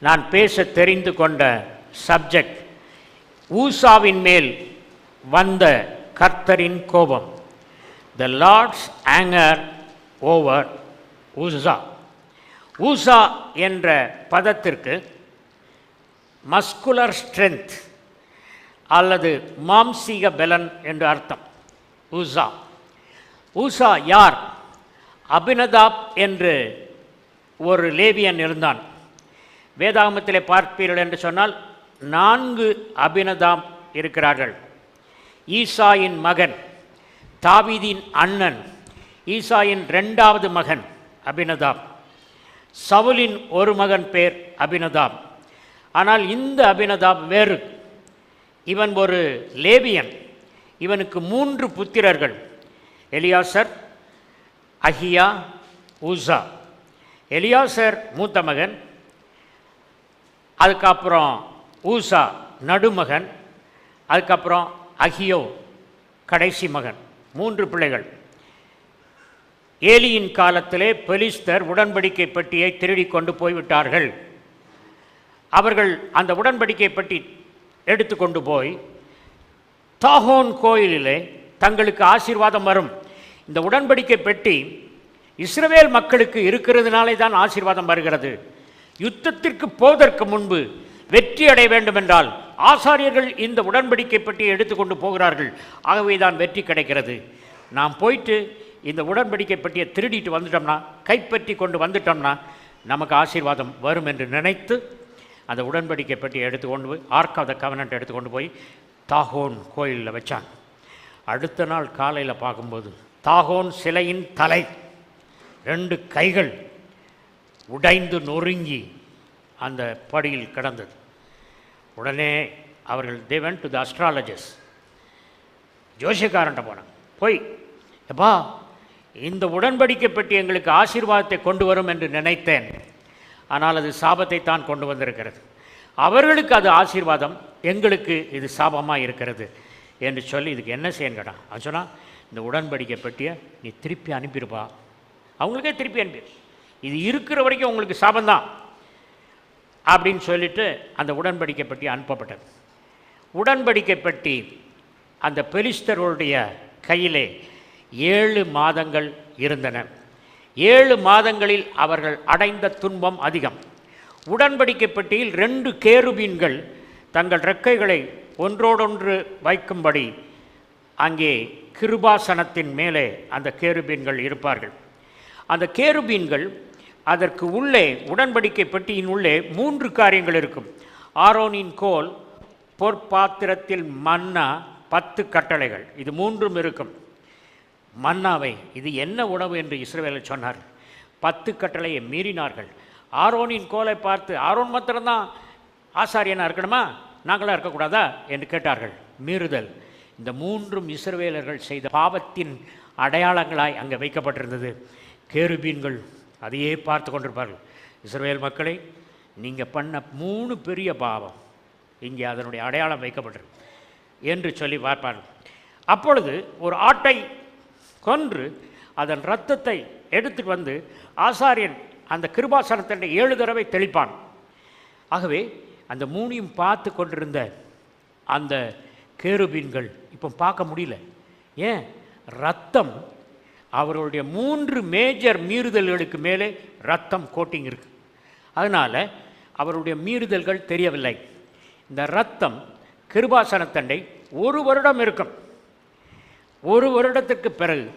நான் பேச தெரிந்து கொண்ட சப்ஜெக்ட் ஊசாவின் மேல் வந்த கர்த்தரின் கோபம். The Lord's anger over Uzzah. Uzzah என்ற பதத்திற்கு மஸ்குலர் ஸ்ட்ரென்த் அல்லது மாம்சீக பலன் என்று அர்த்தம். ஊசா. ஊசா யார்? அபினதாப் என்று ஒரு லேவியன் இருந்தான். வேதாகமத்திலே பார்ப்பீர்கள் என்று சொன்னால் நான்கு அபினதாம் இருக்கிறார்கள். ஈசாயின் மகன் தாவிதின் அண்ணன் ஈசாயின் ரெண்டாவது மகன் அபினதாம் சவுலின் ஒரு மகன் பேர் அபினதாம் ஆனால் இந்த அபினதாம் வேறு. இவன் ஒரு லேவியன். இவனுக்கு மூன்று புத்திரர்கள். எலியாசர் அஹியா ஊசா. எலியாசர் மூத்த மகன் அதுக்கப்புறம் ஊசா நடுமகன் அதுக்கப்புறம் அஹியோ கடைசி மகன் மூன்று பிள்ளைகள். ஏலியின் காலத்திலே பெலிஸ்தர் உடன்படிக்கை பெட்டியை திருடி கொண்டு போய்விட்டார்கள். அவர்கள் அந்த உடன்படிக்கை பெட்டி எடுத்துக்கொண்டு போய் தாகோன் கோயிலிலே தங்களுக்கு ஆசீர்வாதம் வரும். இந்த உடன்படிக்கை பெட்டி இஸ்ரவேல் மக்களுக்கு இருக்கிறதுனாலே தான் ஆசீர்வாதம் வருகிறது. யுத்தத்திற்கு போவதற்கு முன்பு வெற்றி அடைய வேண்டும் என்றால் ஆசாரியர்கள் இந்த உடன்படிக்கை பற்றி எடுத்துக்கொண்டு போகிறார்கள். ஆகவே தான் வெற்றி கிடைக்கிறது. நாம் போயிட்டு இந்த உடன்படிக்கை பற்றியை திருடிட்டு வந்துட்டோம்னா கைப்பற்றி கொண்டு வந்துட்டோம்னா நமக்கு ஆசீர்வாதம் வரும் என்று நினைத்து அந்த உடன்படிக்கை பற்றி எடுத்துக்கொண்டு போய் ஆர்க் ஆஃப் த கவனன்ட் எடுத்துக்கொண்டு போய் தாகோன் கோயிலில் வச்சாங்க அடுத்த நாள் காலையில் பார்க்கும்போது தாகோன் சிலையின் தலை ரெண்டு கைகள் உடைந்து நொறுங்கி அந்த படியில் கிடந்தது. உடனே அவர்கள் தேவன் டு த அஸ்ட்ராலஜர்ஸ் ஜோசியக்காரன்ட்ட போனாங்க. போய் எப்பா இந்த உடன்படிக்கை பெட்டி எங்களுக்கு ஆசீர்வாதத்தை கொண்டு வரும் என்று நினைத்தேன். ஆனால் அது சாபத்தை தான் கொண்டு வந்திருக்கிறது. அவர்களுக்கு அது ஆசீர்வாதம் எங்களுக்கு இது சாபமாக இருக்கிறது. என்று சொல்லி இதுக்கு என்ன செய்யணும் கேட்டான். அவன் இந்த உடன்படிக்கை பெட்டியை நீ திருப்பி அனுப்பியிருப்பா அவங்களுக்கே திருப்பி அனுப்பிடு இது இருக்கிற வரைக்கும் உங்களுக்கு சாபந்தான் அப்படின்னு சொல்லிட்டு அந்த உடன்படிக்கை பெட்டி அனுப்பப்பட்டது. உடன்படிக்கை பெட்டி அந்த பெலிஸ்தருடைய கையிலே ஏழு மாதங்கள் இருந்தன. ஏழு மாதங்களில் அவர்கள் அடைந்த துன்பம் அதிகம். உடன்படிக்கை பெட்டியில் ரெண்டு கேருபீன்கள் தங்கள் ரெக்கைகளை ஒன்றோடொன்று வைக்கும்படி அங்கே கிருபாசனத்தின் மேலே அந்த கேருபீன்கள் இருப்பார்கள். அந்த கேருபீன்கள் அதற்கு உள்ளே உடன்படிக்கை பெட்டியின் உள்ளே மூன்று காரியங்கள் இருக்கும். ஆரோனின் கோல் பொற்பாத்திரத்தில் மன்னா பத்து கட்டளைகள். இது மூன்றும் இருக்கும். மன்னாவை இது என்ன உணவு என்று இஸ்ரேலில் சொன்னார். பத்து கட்டளையை மீறினார்கள். ஆரோனின் கோலை பார்த்து ஆரோன் மாத்திரம்தான் ஆசாரியனா இருக்கணுமா? நாங்களாக இருக்கக்கூடாதா? என்று கேட்டார்கள். மீறுதல். இந்த மூன்றும் இஸ்ரவேலர்கள் செய்த பாவத்தின் அடையாளங்களாய் அங்கே வைக்கப்பட்டிருந்தது. கேருபீன்கள் அதையே பார்த்து கொண்டிருப்பார்கள். இஸ்ரேல் மக்களை நீங்கள் பண்ண மூணு பெரிய பாவம் இங்கே அதனுடைய அடையாளம் வைக்கப்பட்டிருக்கு என்று சொல்லி பார்ப்பார்கள். அப்பொழுது ஒரு ஆட்டை கொன்று அதன் இரத்தத்தை எடுத்துட்டு வந்து ஆசாரியன் அந்த கிருபாசனத்தின் ஏழு தடவை தெளிப்பான். ஆகவே அந்த மூணையும் பார்த்து கொண்டிருந்த அந்த கேருபீன்கள் இப்போ பார்க்க முடியல. ஏன்? ரத்தம் அவருடைய மூன்று மேஜர் மீறுதல்களுக்கு மேலே ரத்தம் கோட்டிங் இருக்கு. அதனால் அவருடைய மீறுதல்கள் தெரியவில்லை. இந்த ரத்தம் கிருபாசனத்தண்டை ஒரு வருடம் இருக்கும். ஒரு வருடத்துக்கு பிறகு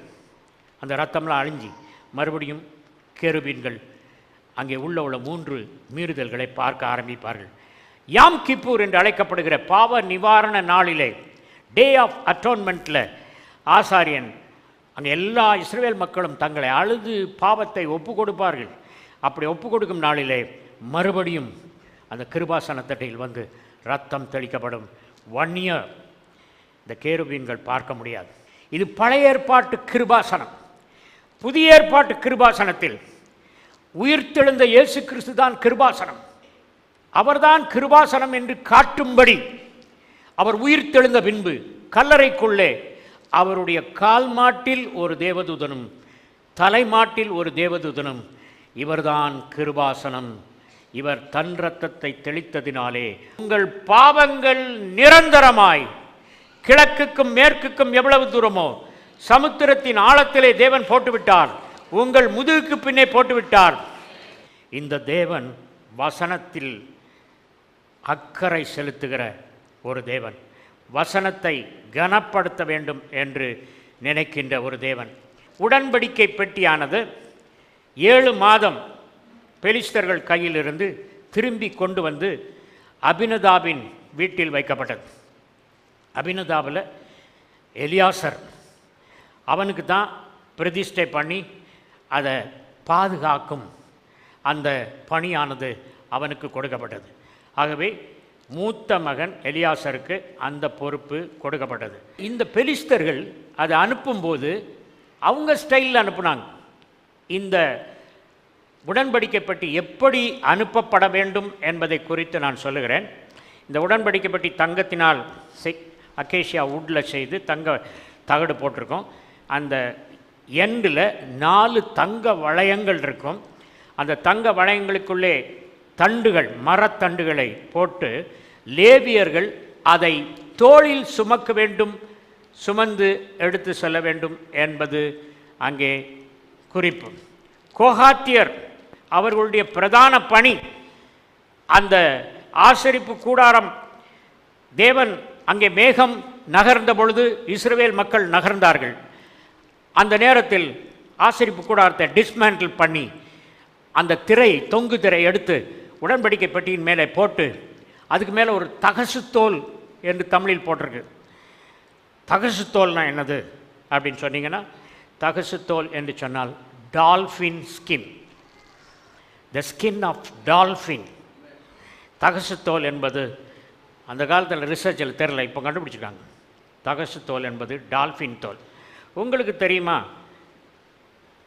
அந்த ரத்தம்லாம் அழிஞ்சி மறுபடியும் கேருபீன்கள் அங்கே உள்ள உள்ள மூன்று மீறுதல்களை பார்க்க ஆரம்பிப்பார்கள். யாம் கிப்பூர் என்று அழைக்கப்படுகிற பாவ நிவாரண நாளிலே டே ஆஃப் அட்டோன்மெண்ட்டில் ஆசாரியன் அங்கே எல்லா இஸ்ரேல் மக்களும் தங்களை அழுது பாவத்தை ஒப்பு கொடுப்பார்கள். அப்படி ஒப்பு கொடுக்கும் நாளிலே மறுபடியும் அந்த கிருபாசனத்தட்டையில் வந்து ரத்தம் தெளிக்கப்படும். ஒன் இயர் இந்த கேருபீன்கள் பார்க்க முடியாது. இது பழைய ஏற்பாட்டு கிருபாசனம். புதிய ஏற்பாட்டு கிருபாசனத்தில் உயிர்த்தெழுந்த இயேசு கிறிஸ்து தான் கிருபாசனம். அவர்தான் கிருபாசனம் என்று காட்டும்படி அவர் உயிர்த்தெழுந்த பின்பு கல்லறைக்குள்ளே அவருடைய கால் மாட்டில் ஒரு தேவதூதனும் தலைமாட்டில் ஒரு தேவதூதனும். இவர்தான் கிருபாசனம். இவர் தன் ரத்தத்தை தெளித்ததினாலே உங்கள் பாவங்கள் நிரந்தரமாய் கிழக்குக்கும் மேற்குக்கும் எவ்வளவு தூரமோ சமுத்திரத்தின் ஆழத்திலே தேவன் போட்டுவிட்டார். உங்கள் முதுகுக்கு பின்னே போட்டுவிட்டார். இந்த தேவன் வசனத்தில் அக்கறை செலுத்துகிற ஒரு தேவன். வசனத்தை கனப்படுத்த வேண்டும் என்று நினைக்கின்ற ஒரு தேவன். உடன்படிக்கை பெட்டியானது ஏழு மாதம் பெலிஸ்தர்கள் கையிலிருந்து திரும்பி கொண்டு வந்து அபினதாபின் வீட்டில் வைக்கப்பட்டது. அபினதாபில் எலியாசர் அவனுக்கு தான் பிரதிஷ்டை பண்ணி அதை பாதுகாக்கும் அந்த பணியானது அவனுக்கு கொடுக்கப்பட்டது. ஆகவே மூத்த மகன் எலியாசருக்கு அந்த பொறுப்பு கொடுக்கப்பட்டது. இந்த பெலிஸ்தர்கள் அதை அனுப்பும்போது அவங்க ஸ்டைலில் அனுப்புனாங்க. இந்த உடன்படிக்கைப்பட்டி எப்படி அனுப்பப்பட வேண்டும் என்பதை குறித்து நான் சொல்லுகிறேன். இந்த உடன்படிக்கைப்பட்டி தங்கத்தினால் செய் அக்கேஷியா வுட்டில் செய்து தங்க தகடு போட்டிருக்கோம். அந்த எண்டில் நாலு தங்க வளையங்கள் இருக்கும். அந்த தங்க வளையங்களுக்குள்ளே தண்டுகள் மரத்தண்டுகளை போட்டு லேவியர்கள் அதை தோளில் சுமக்க வேண்டும் சுமந்து எடுத்து செல்ல வேண்டும் என்பது அங்கே குறிப்பு. கோஹாத்தியர் அவர்களுடைய பிரதான பணி அந்த ஆசரிப்பு கூடாரம் தேவன் அங்கே மேகம் நகர்ந்த பொழுது இஸ்ரவேல் மக்கள் நகர்ந்தார்கள். அந்த நேரத்தில் ஆசரிப்பு கூடாரத்தை டிஸ்மேண்டில் பண்ணி அந்த திரை தொங்கு திரை எடுத்து உடன்படிக்கை பெட்டியின் மேலே போட்டு அதுக்கு மேலே ஒரு தகசு தோல் என்று தமிழில் போட்டிருக்கு. தகசு தோல்னா என்னது அப்படின்னு சொன்னீங்கன்னா தகசு தோல் என்று சொன்னால் dolphin skin. The skin of dolphin. தகசு தோல் என்பது அந்த காலத்தில் ரிசர்ச்சில் தெரில இப்போ கண்டுபிடிச்சிருக்காங்க. தகசு தோல் என்பது டால்ஃபின் தோல். உங்களுக்கு தெரியுமா?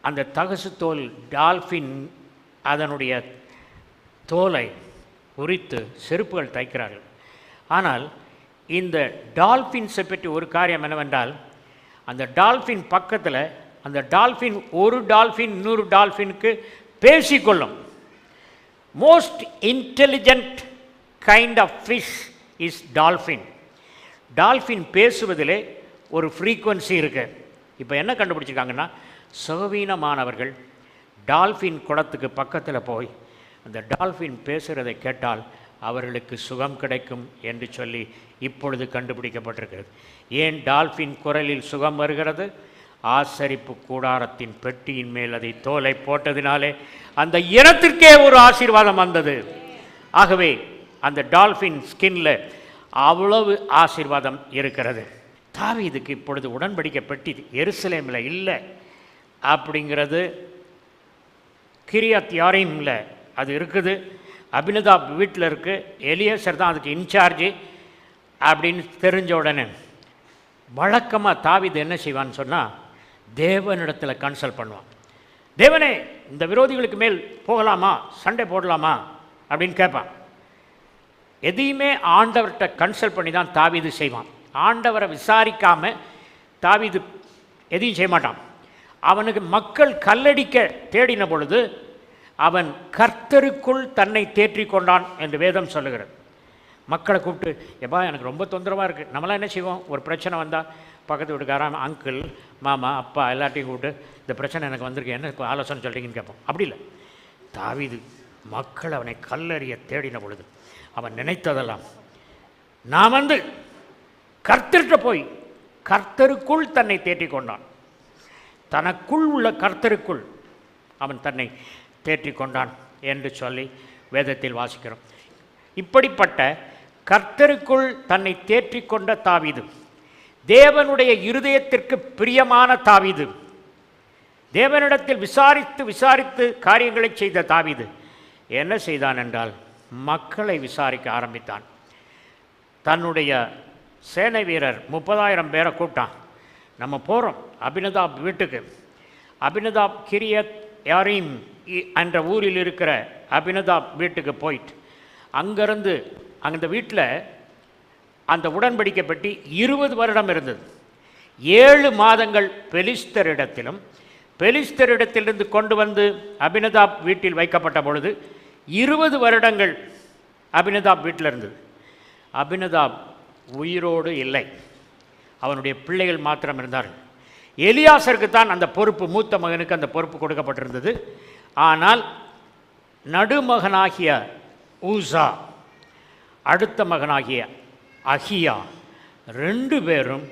அந்த தகசு தோல் டால்ஃபின் அதனுடைய தோலை உரித்து செருப்புகள் தைக்கிறார்கள். ஆனால் இந்த டால்ஃபின்ஸை பற்றி ஒரு காரியம் என்னவென்றால் அந்த டால்ஃபின் பக்கத்தில் அந்த டால்ஃபின் ஒரு டால்ஃபின் இன்னொரு டால்ஃபினுக்கு பேசிக்கொள்ளும். Most intelligent kind of fish is dolphin dolphin பேசுவதிலே ஒரு ஃப்ரீக்குவன்சி இருக்குது இப்போ என்ன கண்டுபிடிச்சிருக்காங்கன்னா சுகவீனமானவர்கள் டால்ஃபின் குளத்துக்கு பக்கத்தில் போய் அந்த டால்ஃபின் பேசுகிறதை கேட்டால் அவர்களுக்கு சுகம் கிடைக்கும் என்று சொல்லி இப்பொழுது கண்டுபிடிக்கப்பட்டிருக்கிறது. ஏன் டால்ஃபின் குரலில் சுகம் வருகிறது? ஆசரிப்பு கூடாரத்தின் பெட்டியின் மேல் அதை தோலை போட்டதினாலே அந்த இனத்திற்கே ஒரு ஆசீர்வாதம் வந்தது. ஆகவே அந்த டால்ஃபின் ஸ்கின்ல அவ்வளவு ஆசீர்வாதம் இருக்கிறது. தாவீதுக்கு இப்பொழுது உடன்படிக்கை பெட்டி எருசலேமில் இல்லை. அப்படிங்கிறது கிரியாத் இல்லை அது இருக்குது. அபினதா வீட்டில் இருக்குது எலியேசர் தான் அதுக்கு இன்சார்ஜு அப்படின்னு தெரிஞ்ச உடனே வழக்கமாக தாவீது என்ன செய்வான்னு சொன்னால் தேவனிடத்தில் கன்சல்ட் பண்ணுவான். தேவனே இந்த விரோதிகளுக்கு மேல் போகலாமா? சண்டை போடலாமா? அப்படின்னு கேட்பான். எதையுமே ஆண்டவர்கிட்ட கன்சல்ட் பண்ணி தான் தாவிது செய்வான். ஆண்டவரை விசாரிக்காமல் தாவிது எதையும் செய்ய மாட்டான். அவனுக்கு மக்கள் கல்லடிக்க தேடின பொழுது அவன் கர்த்தருக்குள் தன்னை தேற்றி கொண்டான் என்று வேதம் சொல்லுகிறது. மக்களை கூப்பிட்டு எப்பா எனக்கு ரொம்ப தொந்தரவாக இருக்குது நம்மளாம் என்ன செய்வோம்? ஒரு பிரச்சனை வந்தால் பக்கத்து வீட்டுக்காரன் அங்கிள் மாமா அப்பா எல்லாத்தையும் கூப்பிட்டு இந்த பிரச்சனை எனக்கு வந்திருக்கு. என்ன ஆலோசனை சொல்கிறீங்கன்னு கேட்போம். அப்படி இல்லை. தாவிது மக்கள் அவனை கல்லறிய தேடின பொழுது அவன் நினைத்ததெல்லாம் நான் வந்து கர்த்தர்கிட்ட போய் கர்த்தருக்குள் தன்னை தேற்றிக் கொண்டான். தனக்குள் உள்ள கர்த்தருக்குள் அவன் தன்னை தேற்றிக்கொண்டான் என்று சொல்லி வேதத்தில் வாசிக்கிறோம். இப்படிப்பட்ட கர்த்தருக்குள் தன்னை தேற்றிக்கொண்ட கொண்ட தேவனுடைய இருதயத்திற்கு பிரியமான தாவிது தேவனிடத்தில் விசாரித்து விசாரித்து காரியங்களை செய்த தாவிது என்ன செய்தான் என்றால் மக்களை விசாரிக்க ஆரம்பித்தான். தன்னுடைய சேனை வீரர் முப்பதாயிரம் பேரை கூப்பிட்டான். நம்ம போகிறோம் அபினதாப் வீட்டுக்கு. அபினதாப் கிரியத் யாரையும் என்ற ஊரில் இருக்கிற அபினதாப் வீட்டுக்கு போயிட்டு அங்கேருந்து அந்த வீட்டில் அந்த உடன்படிக்கை இருபது வருடம் இருந்தது. ஏழு மாதங்கள் பெலிஸ்தரிடத்திலும் பெலிஸ்தரிடத்திலிருந்து கொண்டு வந்து அபினதாப் வீட்டில் வைக்கப்பட்ட பொழுது இருபது வருடங்கள் அபினதாப் வீட்டில் இருந்தது. அபினதாப் உயிரோடு இல்லை. அவனுடைய பிள்ளைகள் மாத்திரம் இருந்தார்கள். எலியாசருக்கு தான் அந்த பொறுப்பு மூத்த மகனுக்கு அந்த பொறுப்பு கொடுக்கப்பட்டிருந்தது. ஆனால் நடுமகனாகிய ஊசா அடுத்த மகனாகிய அகியா ரெண்டு பேரும்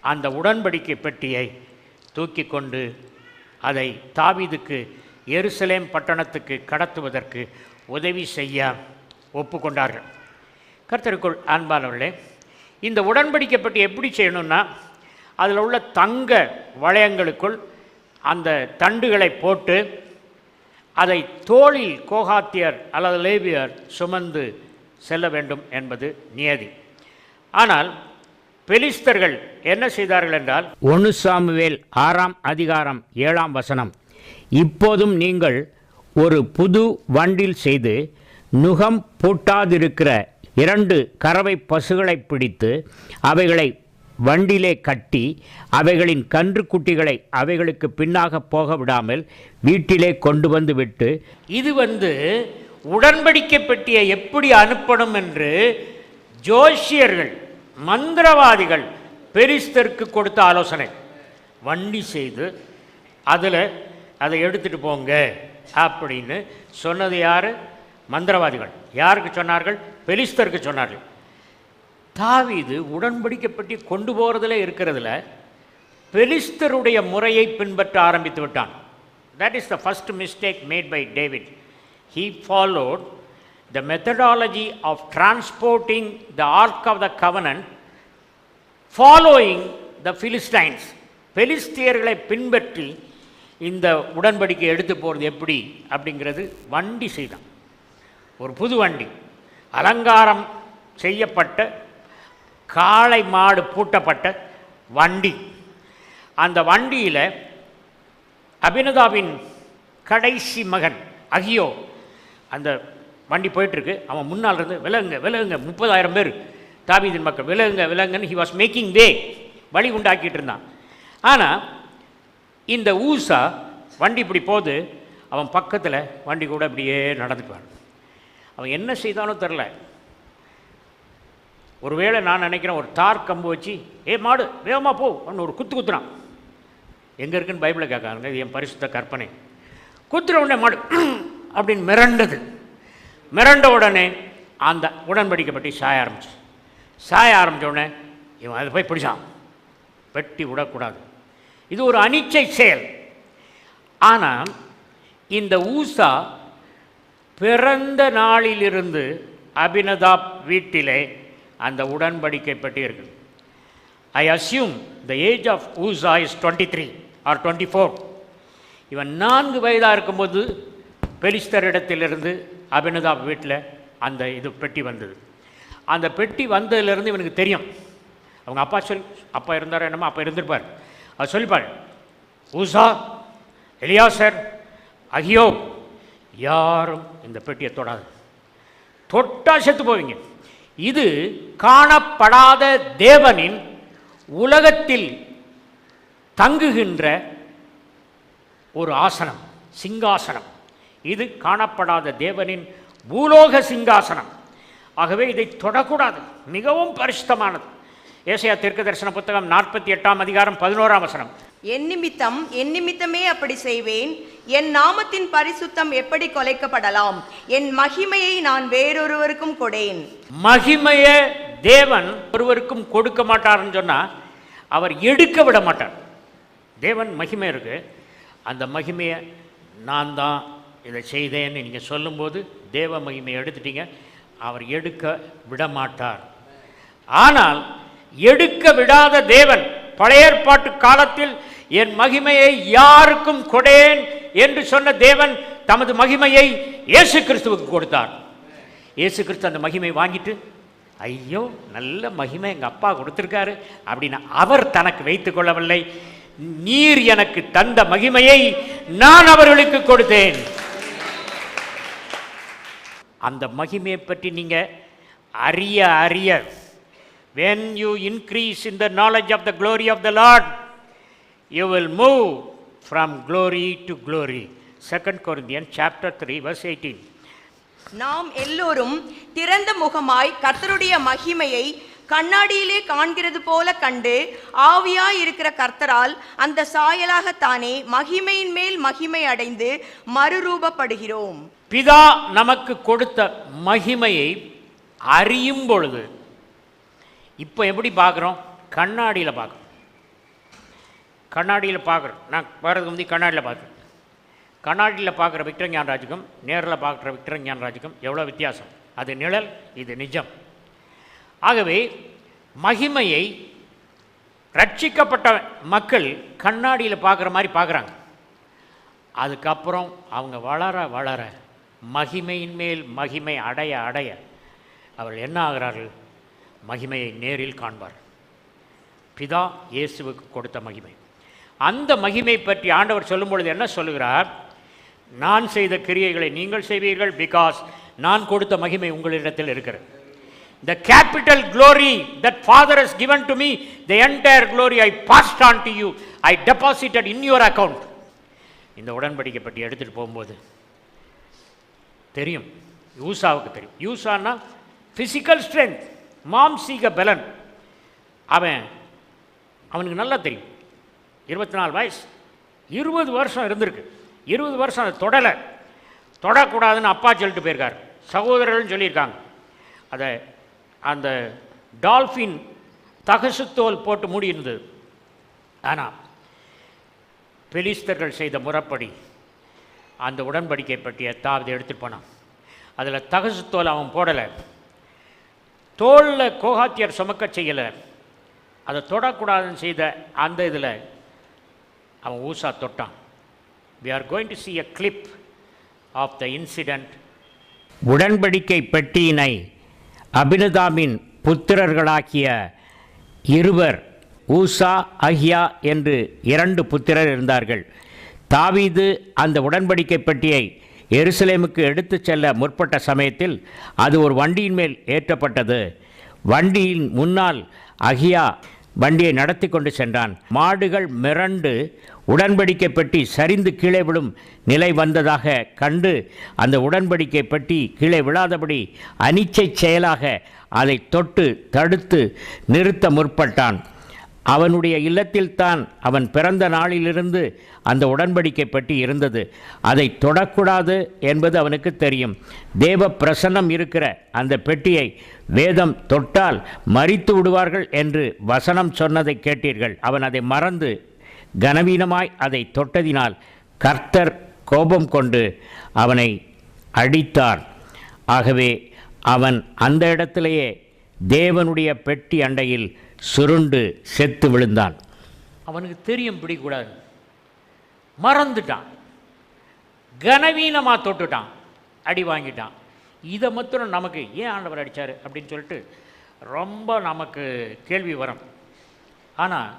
அந்த உடன்படிக்கை பெட்டியை தூக்கி கொண்டு அதை தாவிதுக்கு எருசலேம் பட்டணத்துக்கு கடத்துவதற்கு உதவி செய்ய ஒப்புக்கொண்டார்கள். கர்த்தருக்குள் அன்பானவர்களே இந்த உடன்படிக்கை பெட்டி எப்படி செய்யணும்னா அதில் உள்ள தங்க வளையங்களுக்குள் அந்த தண்டுகளை போட்டு அதை தோளில் கோகாத்தியர் அல்லது லேபியர் சுமந்து செல்ல வேண்டும் என்பது நியதி. ஆனால் பெலிஸ்தர்கள் என்ன செய்தார்கள் என்றால் ஒன்று சாமுவேல் ஆறாம் அதிகாரம் ஏழாம் வசனம் இப்போதும் நீங்கள் ஒரு புது வண்டில் செய்து நுகம் பூட்டாதிருக்கிற இரண்டு கறவை பசுகளை பிடித்து அவைகளை வண்டிலே கட்டி அவைகளின் கன்றுக்குட்டிகளை அவைகளுக்கு பின்னாக போக விடாமல் வீட்டிலே கொண்டு வந்து விட்டு இது வந்து உடன்படிக்கை பெட்டியை எப்படி அனுப்பணும் என்று ஜோஷியர்கள் மந்திரவாதிகள் பெரிஸ்தருக்கு கொடுத்த ஆலோசனை. வண்டி செய்து அதில் அதை எடுத்துட்டு போங்க அப்படின்னு சொன்னது யார்? மந்திரவாதிகள். யாருக்கு சொன்னார்கள்? பெலிஸ்தருக்கு சொன்னார்கள். தாவீது உடன்படிக்கப்பட்டு கொண்டு போகிறதுல இருக்கிறதுல பெலிஸ்தருடைய முறையை பின்பற்ற ஆரம்பித்து விட்டான். That is the first mistake made by David he followed the methodology of transporting the ark of the covenant following the Philistines பெலிஸ்தியர்களை பின்பற்றி இந்த உடன்படிக்கை எடுத்து போகிறது எப்படி அப்படிங்கிறது வண்டி செய்தான். ஒரு புது வண்டி. அலங்காரம் செய்யப்பட்ட காளை மாடு பூட்டப்பட்ட வண்டி. அந்த வண்டியில் அபினதாவின் கடைசி மகன் அகியோ அந்த வண்டி போயிட்டுருக்கு. அவன் முன்னால் இருந்து விலகுங்க விலகுங்க முப்பதாயிரம் பேர். தாபீதின் மக்கள் விலகுங்க விலங்குன்னு ஹி வாஸ் மேக்கிங் வே வழி உண்டாக்கிட்டு இருந்தான். ஆனால் இந்த ஊசா வண்டி இப்படி போகுது அவன் பக்கத்தில் வண்டி கூட இப்படியே நடந்துப்பான் அவன் என்ன செய்தானோ தெரில ஒருவேளை நான் நினைக்கிறேன் ஒரு தார் கம்பு வச்சு ஏ மாடு வேகமாக போ ஒன்று ஒரு குத்து குத்துறான். எங்கே இருக்குன்னு பைபிளில் கேட்காருங்க இது என் பரிசுத்த கற்பனை. குத்துற உடனே மாடு அப்படின்னு மிரண்டது. மிரண்ட உடனே அந்த உடன்படிக்கை பற்றி சாய ஆரம்பிச்சு. சாய ஆரம்பித்த உடனே இவன் அதை போய் பிடிச்சான். வெட்டி விடக்கூடாது. இது ஒரு அனிச்சை செயல். ஆனால் இந்த ஊசா பிறந்த நாளிலிருந்து அபினதாப் வீட்டிலே அந்த உடன்படிக்கை பற்றி இருக்குது I assume the age of Uzzah is twenty three or twenty four இவன் நான்கு வயதாக இருக்கும்போது பெலிஸ்தரிடத்திலிருந்து அபினதாப் வீட்டில் அந்த இது பெட்டி வந்தது. அந்த பெட்டி வந்ததுலேருந்து இவனுக்கு தெரியும். அவங்க அப்பா சொல் அப்பா இருந்தாரோ என்னமோ அப்பா இருந்திருப்பார். அவர் சொல்லிப்பார் ஊசா எலியாசர் அகியோ யாரும் இந்த பெட்டியை தொடாது. தொட்டா செத்து போவீங்க. இது காணப்படாத தேவனின் உலகத்தில் தங்குகின்ற ஒரு ஆசனம் சிங்காசனம். இது காணப்படாத தேவனின் பூலோக சிங்காசனம். ஆகவே இதை தொடக்கூடாது. மிகவும் பரிசுத்தமானது. ஏசையா தெற்கு தரிசன புத்தகம் நாற்பத்தி எட்டாம் அதிகாரம் பதினோராம் வசனம். என் நிமித்தம் என் நிமித்தமே அப்படி செய்வேன். என் நாமத்தின் பரிசுத்தம் எப்படி கொலைக்கப்படலாம்? என் மகிமையை நான் வேறொருவருக்கும் கொடேன். மகிமையை தேவன் ஒருவருக்கும் கொடுக்க மாட்டார்னு சொன்னால் அவர் எடுக்க விட மாட்டார். தேவன் மகிமை இருக்கு. அந்த மகிமையை நான் தான் இதை செய்தேன்னு நீங்கள் சொல்லும்போது தேவ மகிமையை எடுத்துட்டீங்க. அவர் எடுக்க விட மாட்டார். ஆனால் எடுக்க விடாத தேவன் பழைய ஏற்பாட்டு காலத்தில் என் மகிமையை யாருக்கும் கொடேன் என்று சொன்ன தேவன் தமது மகிமையை இயேசு கிறிஸ்துவுக்கு கொடுத்தார். இயேசு கிறிஸ்து அந்த மகிமை வாங்கிட்டு ஐயோ நல்ல மகிமை எங்கள் அப்பா கொடுத்துருக்காரு அப்படின்னு அவர் தனக்கு வைத்து கொள்ளவில்லை. நீர் எனக்கு தந்த மகிமையை நான் அவர்களுக்கு கொடுத்தேன். அந்த மகிமையை பற்றி நீங்கள் அறிய அறிய when you increase in the knowledge of the glory of the lord you will move from glory to glory. 2 corinthians chapter 3 verse 18 நாம் எல்லோரும் திறந்த முகமாய் கர்த்தருடைய மகிமையை கண்ணாடியிலே காண்கிறது போல கண்டு ஆவியாய் இருக்கிற கர்த்தரால் அந்த சாயலாகத்தானே மகிமையின் மேல் மகிமை அடைந்து மறுரூபப்படுகிறோம். பிதா நமக்கு கொடுத்த மகிமையை அறியும் பொழுது இப்போ எப்படி பார்க்குறோம்? கண்ணாடியில் பார்க்குறோம். கண்ணாடியில் பார்க்குறோம் நான் வர்றதுக்கு முந்தி கண்ணாடியில் பார்க்குறேன் கண்ணாடியில் பார்க்குற விக்டர் ஞானராஜுக்கும் நேரில் பார்க்குற விக்டர் ஞானராஜுக்கும் எவ்வளோ வித்தியாசம்? அது நிழல் இது நிஜம். ஆகவே மகிமையை ரட்சிக்கப்பட்ட மக்கள் கண்ணாடியில் பார்க்குற மாதிரி பார்க்குறாங்க அதுக்கப்புறம் அவங்க வளர வளர மகிமையின் மேல் மகிமை அடைய அடைய அவர்கள் என்ன ஆகிறார்கள்? மகிமையை நேரில் காண்பார் பிதா இயேசுவுக்கு கொடுத்த மகிமை. அந்த மகிமை பற்றி ஆண்டவர் சொல்லும் பொழுது என்ன சொல்லுகிறார்? நான் செய்த கிரியைகளை நீங்கள் செய்வீர்கள் பிகாஸ் நான் கொடுத்த மகிமை உங்களிடத்தில் இருக்கிறது. The capital glory that father is given to me the entire glory I passed on to you I deposited in your account இந்த உடன்படிக்கை பற்றி எடுத்துகிட்டு போகும்போது தெரியும். யூசாவுக்கு தெரியும். யூசான்னா ஃபிசிக்கல் ஸ்ட்ரென்த் மாம்சீக பலன். அவன் அவனுக்கு நல்லா தெரியும். இருபத்தி நாலு வயசு. இருபது வருஷம் இருந்திருக்கு. இருபது வருஷம் அதை தொடலை. தொடக்கூடாதுன்னு அப்பா சொல்லிட்டு போயிருக்கார். சகோதரர்கள் சொல்லியிருக்காங்க. அதை அந்த டால்ஃபின் தகசுத்தோல் போட்டு மூடி இருந்தது ஆனால் பெலிஸ்தர்கள் செய்த முறைப்படி அந்த உடன்படிக்கை பற்றிய தாவது எடுத்துகிட்டு போனான். அதில் தகசுத்தோல் அவன் போடலை. தோளில் கோகாத்தியர் சுமக்க செய்யலை. அதை தொடக்கூடாதுன்னு செய்த அந்த இதில் அவன் Uzzah தொட்டான். We are going to see a clip of the incident உடன்படிக்கை பெட்டியினை அபினதாமின் புத்திரர்களாகிய இருவர் ஊசா அஹ்யா என்று இரண்டு புத்திரர் இருந்தார்கள். தாவீது அந்த உடன்படிக்கை பெட்டியை எருசலேமுக்கு எடுத்துச் செல்ல முற்பட்ட சமயத்தில் அது ஒரு வண்டியின் மேல் ஏற்றப்பட்டது. வண்டியின் முன்னால் அஹியா வண்டியை நடத்தி கொண்டு சென்றான். மாடுகள் மிரண்டு உடன்படிக்கை பெட்டி சரிந்து கீழே விழும் நிலை வந்ததாக கண்டு அந்த உடன்படிக்கை பெட்டி கீழே விழாதபடி அனிச்சை செயலாக அதை தொட்டு தடுத்து நிறுத்த முற்பட்டான். அவனுடைய இல்லத்தில்தான் அவன் பிறந்த நாளிலிருந்து அந்த உடன்படிக்கை பெட்டி இருந்தது. அதை தொடக்கூடாது என்பது அவனுக்கு தெரியும். தேவ பிரசன்னம் இருக்கிற அந்த பெட்டியை வேதம் தொட்டால் மறித்து விடுவார்கள் என்று வசனம் சொன்னதை கேட்டீர்கள். அவன் அதை மறந்து கனவீனமாய் அதை தொட்டதினால் கர்த்தர் கோபம் கொண்டு அவனை அடித்தார். ஆகவே அவன் அந்த இடத்திலேயே தேவனுடைய பெட்டி அண்டையில் சுருண்டு செத்து விழுந்தான். அவனுக்கு தெரியும் பிடிக்கூடாது. மறந்துட்டான். கனவீனமாக தொட்டுட்டான். அடி வாங்கிட்டான். இதை மாத்திரம் நமக்கு ஏன் ஆண்டவர் அடித்தார் அப்படின்னு சொல்லிட்டு ரொம்ப நமக்கு கேள்வி வரும். ஆனால்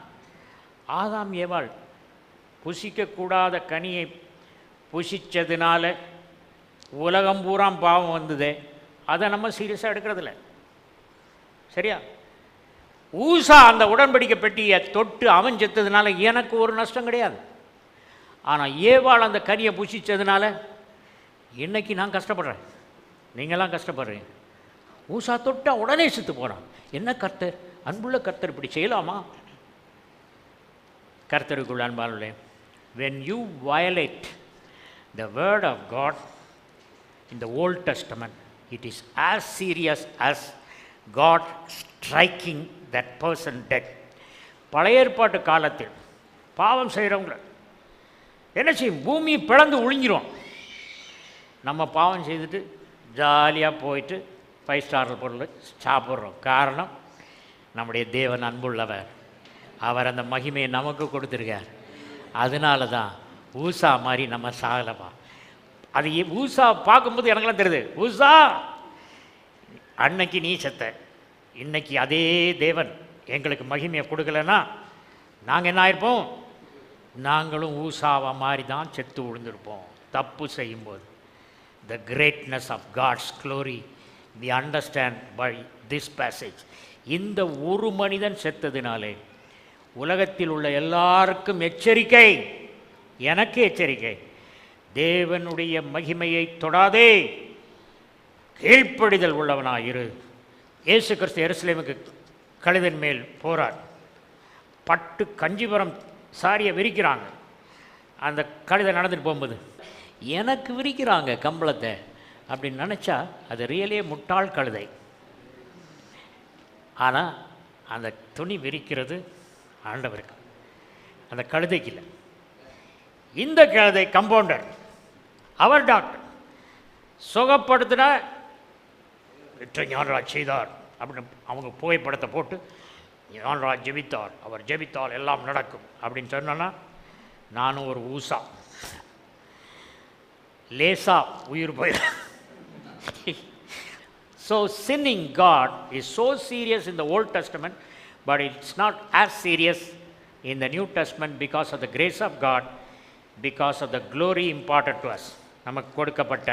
ஆதாம் ஏவாள் புசிக்கக்கூடாத கனியை புசித்ததுனால உலகம் பூராம் பாவம் வந்ததே. அதை நம்ம சீரியஸாக எடுக்கிறதில்ல. சரியா? ஊசா அந்த உடன்படிக்கை பெட்டியை தொட்டு அவன் செத்ததுனால எனக்கு ஒரு நஷ்டம் கிடையாது. ஆனால் ஏவாள் அந்த கனியை புசித்ததுனால இன்றைக்கி நான் கஷ்டப்படுறேன். நீங்களாம் கஷ்டப்படுறீங்க. ஊசா தொட்டா உடனே செத்து போகிறான் என்ன கர்த்தர்? அன்புள்ள கர்த்தர் இப்படி செய்யலாமா? கர்த்தருக்குள் அன்பானுள்ளே when you violate the word of God in the Old Testament, it is as serious as God that person dead பழைய ஏற்பாட்டு காலத்தில் பாவம் செய்கிறவங்கள என்ன செய்யும்? பூமி பிளந்து ஒழிஞ்சிரும் நம்ம பாவம் செய்துட்டு ஜாலியாக போயிட்டு ஃபைவ் ஸ்டார் பொருள் சாப்பிட்றோம். காரணம் நம்முடைய தேவன் அன்புள்ளவர். அவர் அந்த மகிமையை நமக்கு கொடுத்துருக்கார். அதனால தான் ஊசா மாதிரி நம்ம சாகலப்பா அது ஊசா பார்க்கும்போது எனக்குலாம் தெரியுது. ஊசா அன்னைக்கு நீ செத்த. இன்னைக்கு அதே தேவன் எங்களுக்கு மகிமையை கொடுக்கலன்னா நாங்கள் என்ன ஆயிருப்போம்? நாங்களும் ஊசாவை மாதிரி தான் செத்து விழுந்திருப்போம். தப்பு செய்யும்போது. The greatness of God's glory the understand by this passage இந்த ஒரு மனிதன் செத்ததினாலே உலகத்தில் உள்ள எல்லாருக்கும் எச்சரிக்கை எனக்கு எச்சரிக்கை தேவனுடைய மகிமையை தொடாதே கீழ்ப்படிதல் உள்ளவனாயிரு. இயேசு கிறிஸ்து எருசலேமுக்கு கழுதின் மேல் போறார். பட்டு கஞ்சிபுரம் சாரியை விரிக்கிறாங்க. அந்த கழுதை நடந்துட்டு போகும்போது எனக்கு விரிக்கிறாங்க கம்பளத்தை அப்படின்னு நினச்சா அது ரியலே முட்டாள் கழுதை. ஆனால் அந்த துணி விரிக்கிறது ஆண்டவருக்கு. அந்த கழுதைக்கு இல்லை. இந்த கழுதை கம்பவுண்டர் அவர் டாக்டர். சுகப்படுத்தினா இற்றை ஞானராஜ் செய்தார் அப்படின்னு அவங்க புகைப்படத்தை போட்டு ஞானராஜ் ஜெபித்தார் அவர் ஜெபித்தால் எல்லாம் நடக்கும் அப்படின்னு சொன்னேன்னா நானும் ஒரு ஊசா லேசா உயிர் போயிடும் so sinning God is so serious in the Old Testament but it's not as serious in the New Testament because of the grace of God because of the glory important to us நமக்கு கொடுக்கப்பட்ட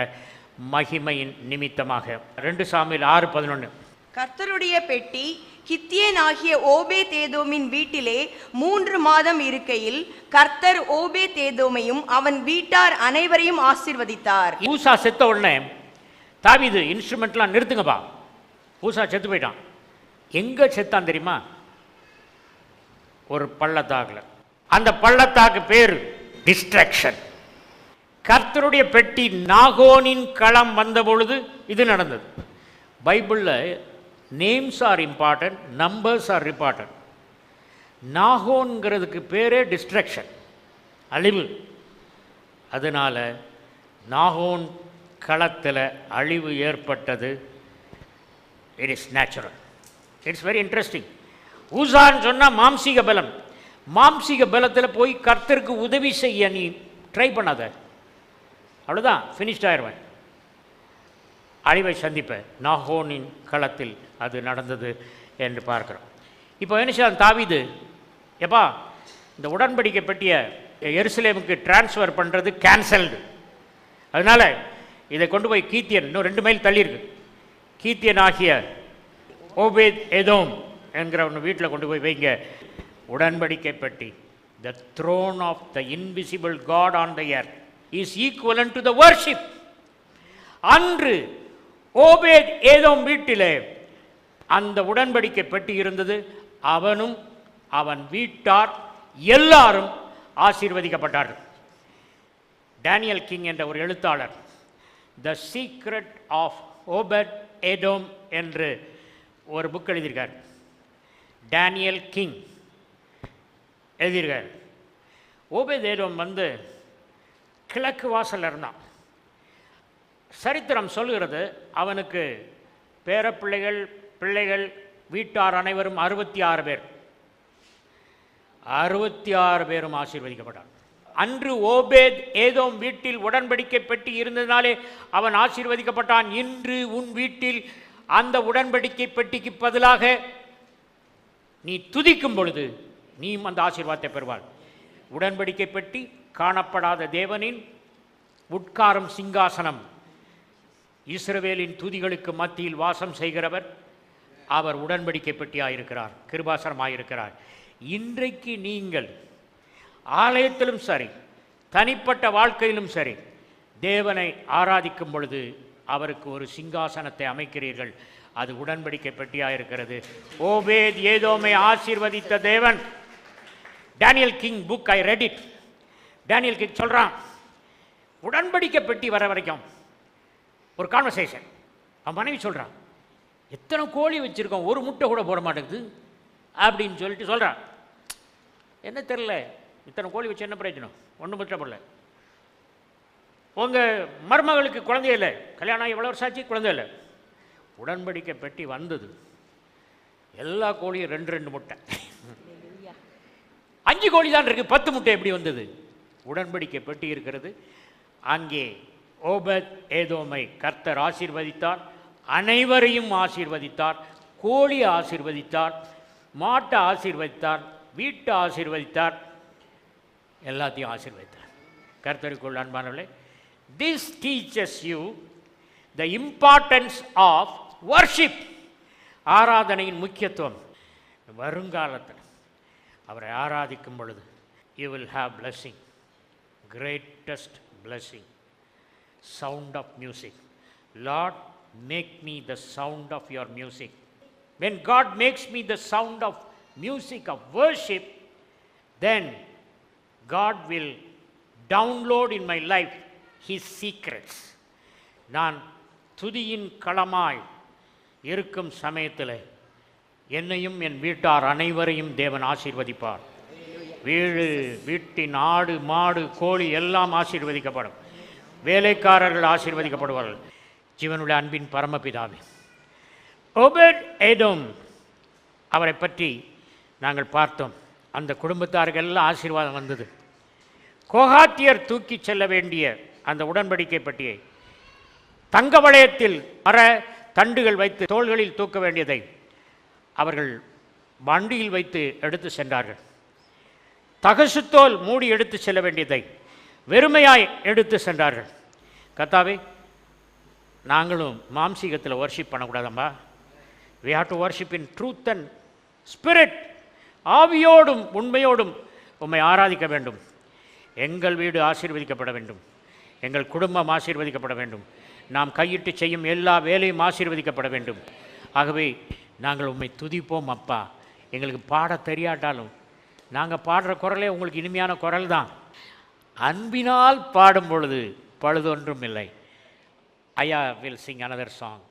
மகிமையின் நிமித்தமாக. ரெண்டு சாமியில் ஆறு பதினொன்று கர்த்தருடைய பெட்டி கித்தியன் ஆகிய ஓபே தேதோமின் வீட்டிலே மூன்று மாதம் இருக்கையில் கர்த்தர் ஓபே தேதோமையும் அவன் வீட்டார் அனைவரையும் ஆசீர்வதித்தார். ஊசா செத்த உடனே தாவீது இன்ஸ்ட்ருமெண்ட்லாம் நிறுத்துங்கப்பா. ஊசா செத்து போயிட்டான். எங்கே செத்தான் தெரியுமா? ஒரு பள்ளத்தாக்குல. அந்த பள்ளத்தாக்கு பேர் டிஸ்ட்ராக்ஷன் கர்த்தருடைய பெட்டி நாகோனின் களம் வந்த பொழுது இது நடந்தது. பைபிளில் names are important numbers are important நாகோன்கிறதுக்கு பேரே டிஸ்ட்ரக்ஷன் அழிவு. அதனால் நாகோன் களத்தில் அழிவு ஏற்பட்டது. It is natural it's very interesting ஊசான்னு சொன்னால் மாம்சீக பலம். மாம்சீக பலத்தில் போய் கர்த்தருக்கு உதவி செய்ய நீ ட்ரை பண்ணாத. அவ்வளோதான் ஃபினிஷ்ட் ஆயிடுவேன். அழிவை சந்திப்பேன். நாகோனின் களத்தில் அது நடந்தது என்று பார்க்கிறோம். இப்போ என்ன செய்ய தாவிது எப்பா இந்த உடன்படிக்கை பற்றிய எருசலேமுக்கு டிரான்ஸ்ஃபர் பண்ணுறது கேன்சல்டு அதனால் இதை கொண்டு போய் கீத்தியன் இன்னும் ரெண்டு மைல் தள்ளியிருக்கு கீர்த்தியன் கீத்தியன் ஆகிய ஓபேத் ஏதோம் ஒன்று வீட்டில் கொண்டு போய் வைங்க. உடன்படிக்கை பெட்டி the throne of the invisible God on the earth is equivalent to the worship அன்று ஓபேத் ஏதோம் வீட்டிலே அந்த உடன்படிக்கை பெட்டி இருந்தது. அவனும் அவன் வீட்டார் எல்லாரும் ஆசீர்வதிக்கப்பட்டார்கள். டேனியல் கிங் என்ற ஒரு எழுத்தாளர் த சீக்ரெட் ஆஃப் ஓபட் ஏடோம் என்று ஒரு புக் எழுதியிருக்கார். டேனியல் கிங் எழுதியிருக்கார். ஓபேத் ஏடோம் வந்து கிழக்கு வாசல்ல இருந்தான் சரித்திரம் சொல்கிறது அவனுக்கு பேரப்பிள்ளைகள் பிள்ளைகள் வீட்டார் அனைவரும் அறுபத்தி ஆறு பேர். அறுபத்தி ஆறு பேரும் ஆசீர்வதிக்கப்பட்டார். அன்று ஓபேத் ஏதோம் வீட்டில் உடன்படிக்கை பெட்டி இருந்ததினாலே அவன் ஆசீர்வதிக்கப்பட்டான். இன்று உன் வீட்டில் அந்த உடன்படிக்கை பெட்டிக்கு பதிலாக நீ துதிக்கும் பொழுது நீயும் அந்த ஆசீர்வாதத்தை பெறுவாள் உடன்படிக்கை பெட்டி காணப்படாத தேவனின் உட்காரும் சிங்காசனம். இஸ்ரவேலின் துதிகளுக்கு மத்தியில் வாசம் செய்கிறவர் அவர் உடன்படிக்கை பெட்டியாயிருக்கிறார் கிருபாசனமாயிருக்கிறார். இன்றைக்கு நீங்கள் ஆலயத்திலும் சரி தனிப்பட்ட வாழ்க்கையிலும் சரி தேவனை ஆராதிக்கும் பொழுது அவருக்கு ஒரு சிங்காசனத்தை அமைக்கிறீர்கள். அது உடன்படிக்கை பெட்டியாயிருக்கிறது ஓபேத் ஏதோமை ஆசீர்வதித்த தேவன். Daniel King book I read it Daniel King சொல்கிறான் உடன்படிக்கை பெட்டி வர வரைக்கும் ஒரு கான்வர்சேஷன் அவன் மனைவி சொல்கிறான் எத்தனை கோழி வச்சுருக்கோம் ஒரு முட்டை கூட போட மாட்டேங்குது அப்படின்னு சொல்லிட்டு சொல்கிறான் என்ன தெரில இத்தனை கோழி வச்சு என்ன பிரயோஜனம்? ஒன்றும் முட்டை போடல உங்கள் மருமகளுக்கு குழந்தை இல்லை கல்யாணம் ஆகி எவ்வளோ வருஷம் ஆச்சு? குழந்தை இல்லை. உடன்படிக்கை பெட்டி வந்தது எல்லா கோழியும் ரெண்டு ரெண்டு முட்டை. அஞ்சு கோழி தான் இருக்குது பத்து முட்டை எப்படி வந்தது? உடன்படிக்கை பெட்டி இருக்கிறது அங்கே ஓபத் ஏதோமை கர்த்தர் ஆசீர்வதித்தார் அனைவரையும் ஆசீர்வதித்தார் கோழி ஆசீர்வதித்தார் மாட்டை ஆசீர்வதித்தார் வீட்டை ஆசீர்வதித்தார் எல்லாத்தையும் ஆசீர்வதித்தார். கர்த்தருக்குள் அன்பானவர்களே this teachers you the importance of worship ஆராதனையின் முக்கியத்துவம் வருங்காலத்தில் அவரை ஆராதிக்கும் பொழுது you will have blessing greatest blessing sound of music lord make me the sound of your music. When God makes me the sound of music of worship, then God will download in my life His secrets. நான் துதியின் களமாய் இருக்கும் சமயத்தில் என்னையும் என் வீட்டார் அனைவரையும் தேவன் ஆசீர்வதிப்பார் வீடு வீட்டின் ஆடு மாடு கோழி எல்லாம் ஆசீர்வதிக்கப்படும். வேலைக்காரர்கள் ஆசீர்வதிக்கப்படுவார்கள். ஜீவனுடைய அன்பின் பரமபிதாவே. ஒபெட் ஏதோம் அவரை பற்றி நாங்கள் பார்த்தோம். அந்த குடும்பத்தாருக்கெல்லாம் ஆசீர்வாதம் வந்தது. கோகாத்தியர் தூக்கிச் செல்ல வேண்டிய அந்த உடன்படிக்கை பற்றியை தங்க வளையத்தில் மர தண்டுகள் வைத்து தோள்களில் தூக்க வேண்டியதை அவர்கள் வண்டியில் வைத்து எடுத்து சென்றார்கள். தகசுத்தோல் மூடி எடுத்து செல்ல வேண்டியதை வெறுமையாய் எடுத்து சென்றார்கள். கத்தாவே நாங்களும் மாம்சீகத்தில் வர்ஷிப் பண்ணக்கூடாதம்மா. வி ஹாவ் டு worship இன் ட்ரூத் அண்ட் ஸ்பிரிட் ஆவியோடும் உண்மையோடும் உம்மை ஆராதிக்க வேண்டும். எங்கள் வீடு ஆசீர்வதிக்கப்பட வேண்டும். எங்கள் குடும்பம் ஆசீர்வதிக்கப்பட வேண்டும். நாம் கையிட்டு செய்யும் எல்லா வேலையும் ஆசீர்வதிக்கப்பட வேண்டும். ஆகவே நாங்கள் உம்மை துதிப்போம் அப்பா. எங்களுக்கு பாட தெரியாட்டாலும் நாங்கள் பாடுற குரலே உங்களுக்கு இனிமையான குரல் தான் அன்பினால் பாடும் பொழுது பழுதொன்றும் இல்லை ஐயா வில் சிங் அனதர் சாங்